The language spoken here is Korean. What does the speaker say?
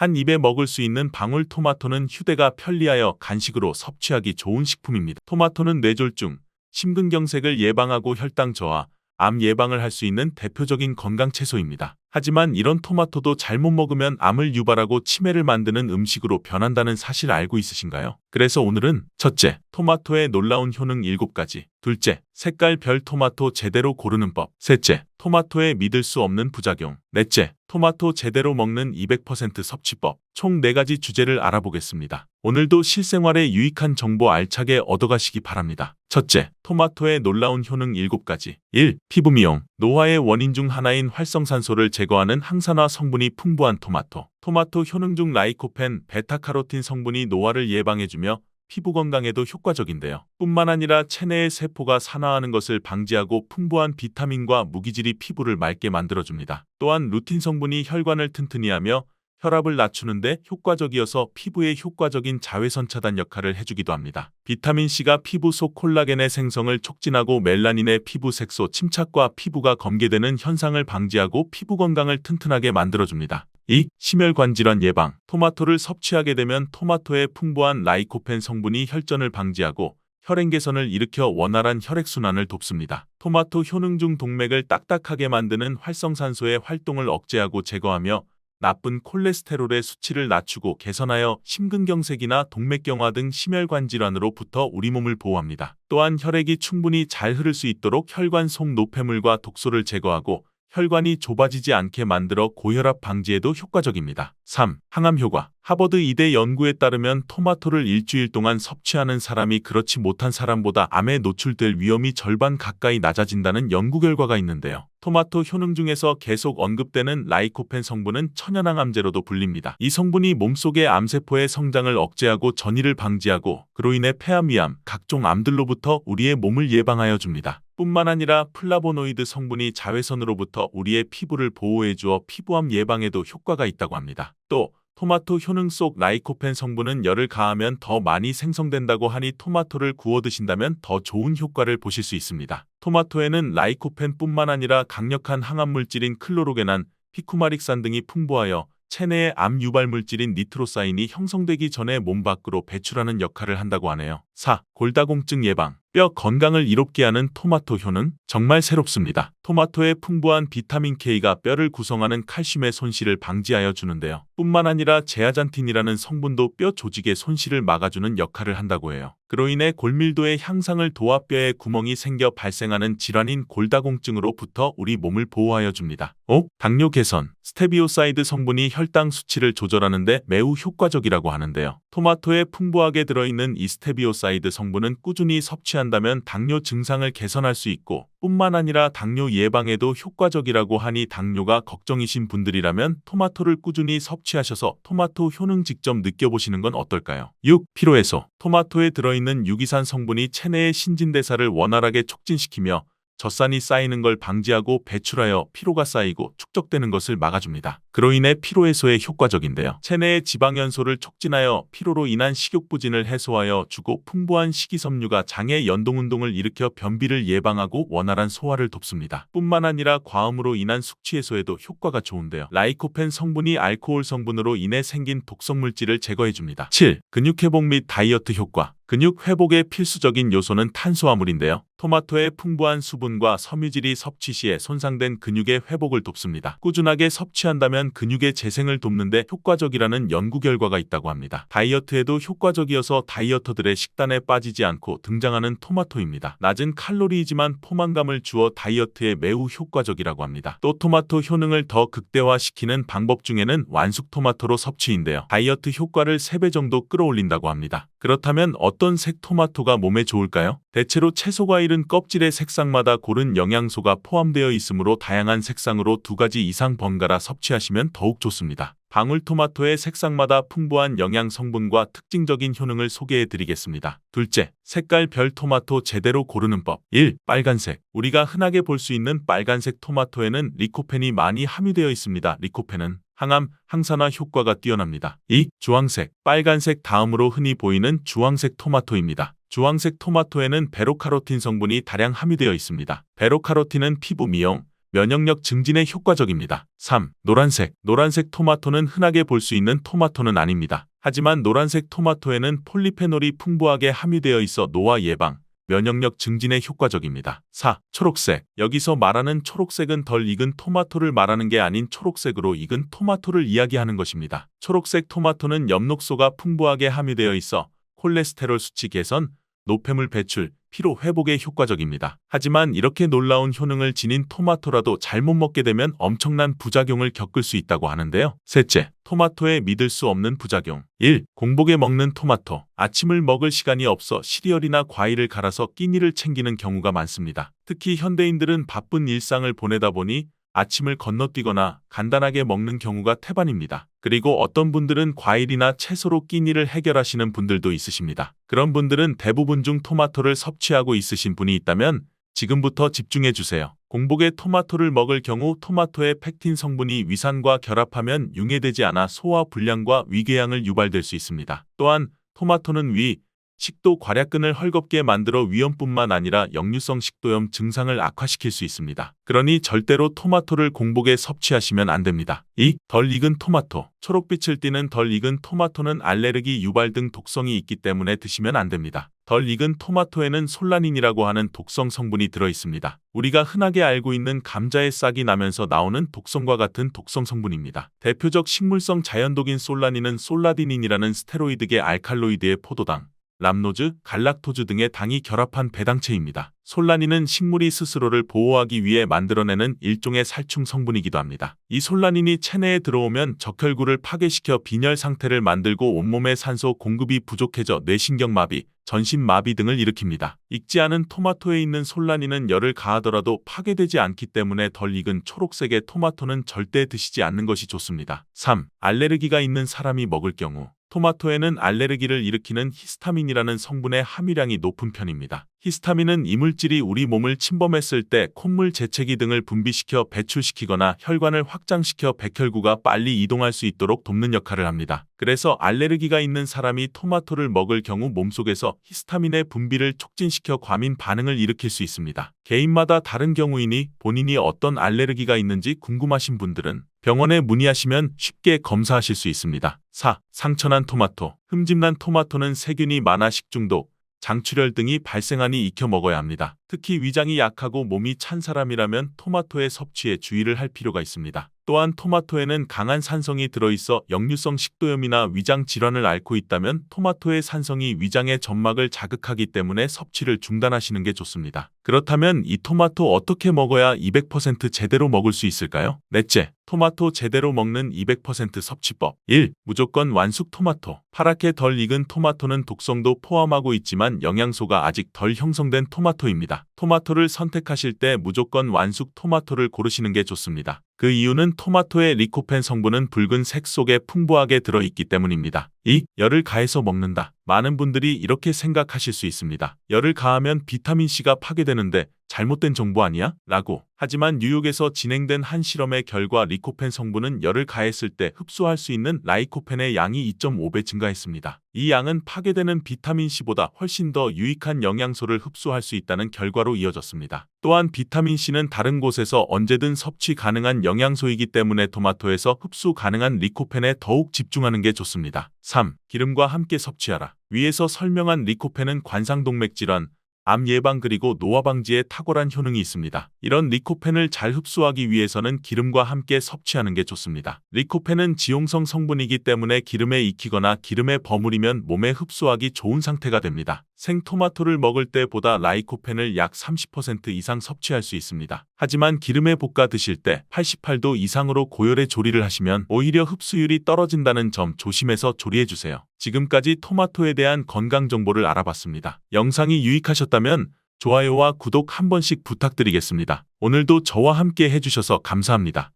한 입에 먹을 수 있는 방울 토마토는 휴대가 편리하여 간식으로 섭취하기 좋은 식품입니다. 토마토는 뇌졸중, 심근경색을 예방하고 혈당 저하, 암 예방을 할 수 있는 대표적인 건강 채소입니다. 하지만 이런 토마토도 잘못 먹으면 암을 유발하고 치매를 만드는 음식으로 변한다는 사실 알고 있으신가요? 그래서 오늘은 첫째, 토마토의 놀라운 효능 7가지. 둘째, 색깔 별 토마토 제대로 고르는 법. 셋째, 토마토의 믿을 수 없는 부작용. 넷째, 토마토 제대로 먹는 200% 섭취법. 총 4가지 주제를 알아보겠습니다. 오늘도 실생활에 유익한 정보 알차게 얻어가시기 바랍니다. 첫째, 토마토의 놀라운 효능 7가지. 1. 피부 미용. 노화의 원인 중 하나인 활성산소를 제거하는 항산화 성분이 풍부한 토마토. 토마토 효능 중 라이코펜, 베타카로틴 성분이 노화를 예방해주며 피부 건강에도 효과적인데요. 뿐만 아니라 체내의 세포가 산화하는 것을 방지하고 풍부한 비타민과 무기질이 피부를 맑게 만들어줍니다. 또한 루틴 성분이 혈관을 튼튼히 하며 혈압을 낮추는데 효과적이어서 피부에 효과적인 자외선 차단 역할을 해주기도 합니다. 비타민C가 피부 속 콜라겐의 생성을 촉진하고 멜라닌의 피부 색소 침착과 피부가 검게되는 현상을 방지하고 피부 건강을 튼튼하게 만들어줍니다. 2. 심혈관 질환 예방 토마토를 섭취하게 되면 토마토의 풍부한 라이코펜 성분이 혈전을 방지하고 혈행 개선을 일으켜 원활한 혈액순환을 돕습니다. 토마토 효능 중 동맥을 딱딱하게 만드는 활성산소의 활동을 억제하고 제거하며 나쁜 콜레스테롤의 수치를 낮추고 개선하여 심근경색이나 동맥경화 등 심혈관 질환으로부터 우리 몸을 보호합니다. 또한 혈액이 충분히 잘 흐를 수 있도록 혈관 속 노폐물과 독소를 제거하고 혈관이 좁아지지 않게 만들어 고혈압 방지에도 효과적입니다. 3. 항암 효과 하버드 의대 연구에 따르면 토마토를 일주일 동안 섭취하는 사람이 그렇지 못한 사람보다 암에 노출될 위험이 절반 가까이 낮아진다는 연구 결과가 있는데요. 토마토 효능 중에서 계속 언급되는 라이코펜 성분은 천연항암제로도 불립니다. 이 성분이 몸속의 암세포의 성장을 억제하고 전이를 방지하고 그로 인해 폐암, 위암, 각종 암들로부터 우리의 몸을 예방하여 줍니다. 뿐만 아니라 플라보노이드 성분이 자외선으로부터 우리의 피부를 보호해 주어 피부암 예방에도 효과가 있다고 합니다. 또 토마토 효능 속 라이코펜 성분은 열을 가하면 더 많이 생성된다고 하니 토마토를 구워 드신다면 더 좋은 효과를 보실 수 있습니다. 토마토에는 라이코펜뿐만 아니라 강력한 항암 물질인 클로로게난, 피쿠마릭산 등이 풍부하여 체내의 암 유발 물질인 니트로사인이 형성되기 전에 몸 밖으로 배출하는 역할을 한다고 하네요. 4. 골다공증 예방 뼈 건강을 이롭게 하는 토마토 효능 정말 새롭습니다. 토마토의 풍부한 비타민 K가 뼈를 구성하는 칼슘의 손실을 방지하여 주는데요. 뿐만 아니라 제아잔틴이라는 성분도 뼈 조직의 손실을 막아주는 역할을 한다고 해요. 그로 인해 골밀도의 향상을 도와 뼈에 구멍이 생겨 발생하는 질환인 골다공증으로부터 우리 몸을 보호하여 줍니다. 5. 당뇨 개선 스테비오사이드 성분이 혈당 수치를 조절하는데 매우 효과적이라고 하는데요. 토마토에 풍부하게 들어있는 이 스테비오사이드 성분은 꾸준히 섭취한다면 당뇨 증상을 개선할 수 있고 뿐만 아니라 당뇨 예방에도 효과적이라고 하니 당뇨가 걱정이신 분들이라면 토마토를 꾸준히 섭취하셔서 토마토 효능 직접 느껴보시는 건 어떨까요? 6. 피로해소 토마토에 들어있는 유기산 성분이 체내의 신진대사를 원활하게 촉진시키며 젖산이 쌓이는 걸 방지하고 배출하여 피로가 쌓이고 축적되는 것을 막아줍니다. 그로 인해 피로 해소에 효과적인데요. 체내의 지방 연소를 촉진하여 피로로 인한 식욕 부진을 해소하여 주고 풍부한 식이섬유가 장의 연동 운동을 일으켜 변비를 예방하고 원활한 소화를 돕습니다. 뿐만 아니라 과음으로 인한 숙취 해소에도 효과가 좋은데요. 라이코펜 성분이 알코올 성분으로 인해 생긴 독성 물질을 제거해 줍니다. 7. 근육 회복 및 다이어트 효과 근육 회복의 필수적인 요소는 탄수화물인데요. 토마토의 풍부한 수분과 섬유질이 섭취 시에 손상된 근육의 회복을 돕습니다. 꾸준하게 섭취한다면 근육의 재생을 돕는데 효과적이라는 연구 결과가 있다고 합니다. 다이어트에도 효과적이어서 다이어터들의 식단에 빠지지 않고 등장하는 토마토입니다. 낮은 칼로리이지만 포만감을 주어 다이어트에 매우 효과적이라고 합니다. 또 토마토 효능을 더 극대화시키는 방법 중에는 완숙 토마토로 섭취인데요. 다이어트 효과를 3배 정도 끌어올린다고 합니다. 그렇다면 어떤 색 토마토가 몸에 좋을까요? 대체로 채소 과일은 껍질의 색상마다 고른 영양소가 포함되어 있으므로 다양한 색상으로 두 가지 이상 번갈아 섭취하시면 더욱 좋습니다. 방울토마토의 색상마다 풍부한 영양 성분과 특징적인 효능을 소개해 드리겠습니다. 둘째, 색깔 별 토마토 제대로 고르는 법. 1. 빨간색. 우리가 흔하게 볼 수 있는 빨간색 토마토에는 리코펜이 많이 함유되어 있습니다. 리코펜은 항암, 항산화 효과가 뛰어납니다. 2. 주황색. 빨간색 다음으로 흔히 보이는 주황색 토마토입니다. 주황색 토마토에는 베로카로틴 성분이 다량 함유되어 있습니다. 베로카로틴은 피부 미용, 면역력 증진에 효과적입니다. 3. 노란색. 노란색 토마토는 흔하게 볼 수 있는 토마토는 아닙니다. 하지만 노란색 토마토에는 폴리페놀이 풍부하게 함유되어 있어 노화 예방, 면역력 증진에 효과적입니다. 4. 초록색. 여기서 말하는 초록색은 덜 익은 토마토를 말하는 게 아닌 초록색으로 익은 토마토를 이야기하는 것입니다. 초록색 토마토는 엽록소가 풍부하게 함유되어 있어 콜레스테롤 수치 개선, 노폐물 배출, 피로 회복에 효과적입니다. 하지만 이렇게 놀라운 효능을 지닌 토마토라도 잘못 먹게 되면 엄청난 부작용을 겪을 수 있다고 하는데요. 셋째, 토마토의 믿을 수 없는 부작용. 1. 공복에 먹는 토마토. 아침을 먹을 시간이 없어 시리얼이나 과일을 갈아서 끼니를 챙기는 경우가 많습니다. 특히 현대인들은 바쁜 일상을 보내다 보니 아침을 건너뛰거나 간단하게 먹는 경우가 태반입니다. 그리고 어떤 분들은 과일이나 채소로 끼니를 해결하시는 분들도 있으십니다. 그런 분들은 대부분 중 토마토를 섭취하고 있으신 분이 있다면 지금부터 집중해 주세요. 공복에 토마토를 먹을 경우 토마토의 팩틴 성분이 위산과 결합하면 융해되지 않아 소화 불량과 위궤양을 유발될 수 있습니다. 또한 토마토는 위, 식도 괄약근을 헐겁게 만들어 위염뿐만 아니라 역류성 식도염 증상을 악화시킬 수 있습니다. 그러니 절대로 토마토를 공복에 섭취하시면 안 됩니다. 2. 덜 익은 토마토. 초록빛을 띠는 덜 익은 토마토는 알레르기 유발 등 독성이 있기 때문에 드시면 안 됩니다. 덜 익은 토마토에는 솔라닌이라고 하는 독성 성분이 들어 있습니다. 우리가 흔하게 알고 있는 감자의 싹이 나면서 나오는 독성과 같은 독성 성분입니다. 대표적 식물성 자연독인 솔라닌은 솔라디닌이라는 스테로이드계 알칼로이드의 포도당, 람노즈, 갈락토즈 등의 당이 결합한 배당체입니다. 솔라닌은 식물이 스스로를 보호하기 위해 만들어내는 일종의 살충 성분이기도 합니다. 이 솔라닌이 체내에 들어오면 적혈구를 파괴시켜 빈혈 상태를 만들고 온몸의 산소 공급이 부족해져 뇌신경마비, 전신마비 등을 일으킵니다. 익지 않은 토마토에 있는 솔라닌은 열을 가하더라도 파괴되지 않기 때문에 덜 익은 초록색의 토마토는 절대 드시지 않는 것이 좋습니다. 3. 알레르기가 있는 사람이 먹을 경우 토마토에는 알레르기를 일으키는 히스타민이라는 성분의 함유량이 높은 편입니다. 히스타민은 이물질이 우리 몸을 침범했을 때 콧물 재채기 등을 분비시켜 배출시키거나 혈관을 확장시켜 백혈구가 빨리 이동할 수 있도록 돕는 역할을 합니다. 그래서 알레르기가 있는 사람이 토마토를 먹을 경우 몸속에서 히스타민의 분비를 촉진시켜 과민 반응을 일으킬 수 있습니다. 개인마다 다른 경우이니 본인이 어떤 알레르기가 있는지 궁금하신 분들은 병원에 문의하시면 쉽게 검사하실 수 있습니다. 4. 상처난 토마토. 흠집난 토마토는 세균이 많아 식중독, 장출혈 등이 발생하니 익혀 먹어야 합니다. 특히 위장이 약하고 몸이 찬 사람이라면 토마토의 섭취에 주의를 할 필요가 있습니다. 또한 토마토에는 강한 산성이 들어있어 역류성 식도염이나 위장 질환을 앓고 있다면 토마토의 산성이 위장의 점막을 자극하기 때문에 섭취를 중단하시는 게 좋습니다. 그렇다면 이 토마토 어떻게 먹어야 200% 제대로 먹을 수 있을까요? 넷째, 토마토 제대로 먹는 200% 섭취법 1. 무조건 완숙 토마토 파랗게 덜 익은 토마토는 독성도 포함하고 있지만 영양소가 아직 덜 형성된 토마토입니다. 토마토를 선택하실 때 무조건 완숙 토마토를 고르시는 게 좋습니다. 그 이유는 토마토의 리코펜 성분은 붉은 색 속에 풍부하게 들어있기 때문입니다. 2. 열을 가해서 먹는다. 많은 분들이 이렇게 생각하실 수 있습니다. 열을 가하면 비타민C가 파괴되는데 잘못된 정보 아니야? 라고. 하지만 뉴욕에서 진행된 한 실험의 결과 리코펜 성분은 열을 가했을 때 흡수할 수 있는 라이코펜의 양이 2.5배 증가했습니다. 이 양은 파괴되는 비타민C보다 훨씬 더 유익한 영양소를 흡수할 수 있다는 결과로 이어졌습니다. 또한 비타민C는 다른 곳에서 언제든 섭취 가능한 영양소이기 때문에 토마토에서 흡수 가능한 리코펜에 더욱 집중하는 게 좋습니다. 3. 기름과 함께 섭취하라. 위에서 설명한 리코펜은 관상동맥 질환, 암 예방 그리고 노화 방지에 탁월한 효능이 있습니다. 이런 리코펜을 잘 흡수하기 위해서는 기름과 함께 섭취하는 게 좋습니다. 리코펜은 지용성 성분이기 때문에 기름에 익히거나 기름에 버무리면 몸에 흡수하기 좋은 상태가 됩니다. 생토마토를 먹을 때보다 라이코펜을 약 30% 이상 섭취할 수 있습니다. 하지만 기름에 볶아 드실 때 88도 이상으로 고열에 조리를 하시면 오히려 흡수율이 떨어진다는 점 조심해서 조리해 주세요. 지금까지 토마토에 대한 건강 정보를 알아봤습니다. 영상이 유익하셨다면 좋아요와 구독 한 번씩 부탁드리겠습니다. 오늘도 저와 함께 해주셔서 감사합니다.